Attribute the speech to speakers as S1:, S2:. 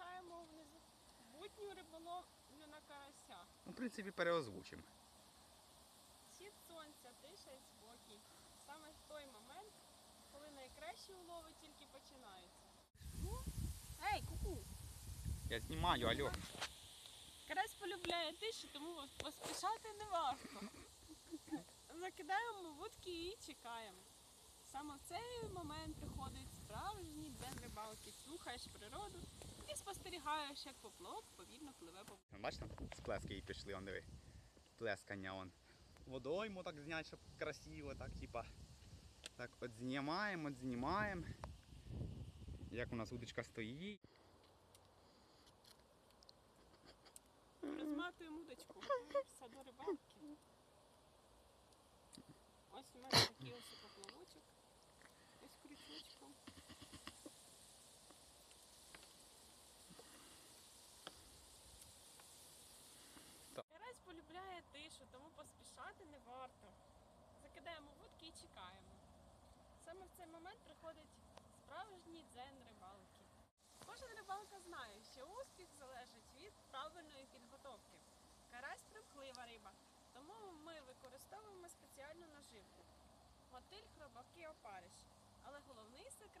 S1: Сьогодні ми вирушаємо в незабутню риболовлю на карася.
S2: Ну, в принципі, переозвучимо.
S1: Схід сонця, тиша і спокій. Саме в той момент, коли найкращі улови тільки починаються. Ну, ей, куку!
S2: Я знімаю, алло.
S1: Карась полюбляє тишу, тому поспішати не варто. Закидаємо вудки і чекаємо. Саме в цей момент приходить. Слухаєш природу і спостерігаєш, як поплавок повільно пливе по
S2: Бачите, сплески і пішли, он диви. Плескання он. Водойму так зняти, щоб красиво, так, типа. Так, от знімаємо, от знімаємо. Як у нас удочка стоїть.
S1: Розматуємо удочку. Все до рибалки. Ось у мене поплавочок. Ось крючочком.
S2: Так.
S1: Карась полюбляє тому поспішати не варто. Закидаємо вудки і чекаємо. Саме в цей момент приходить справжній дзен рибалки. Кожен рибалка знає, що успіх залежить від правильної підготовки. Карась примхлива риба, тому ми використовуємо спеціальну наживку. Мотиль, хробаки, опариш. Але головний секрет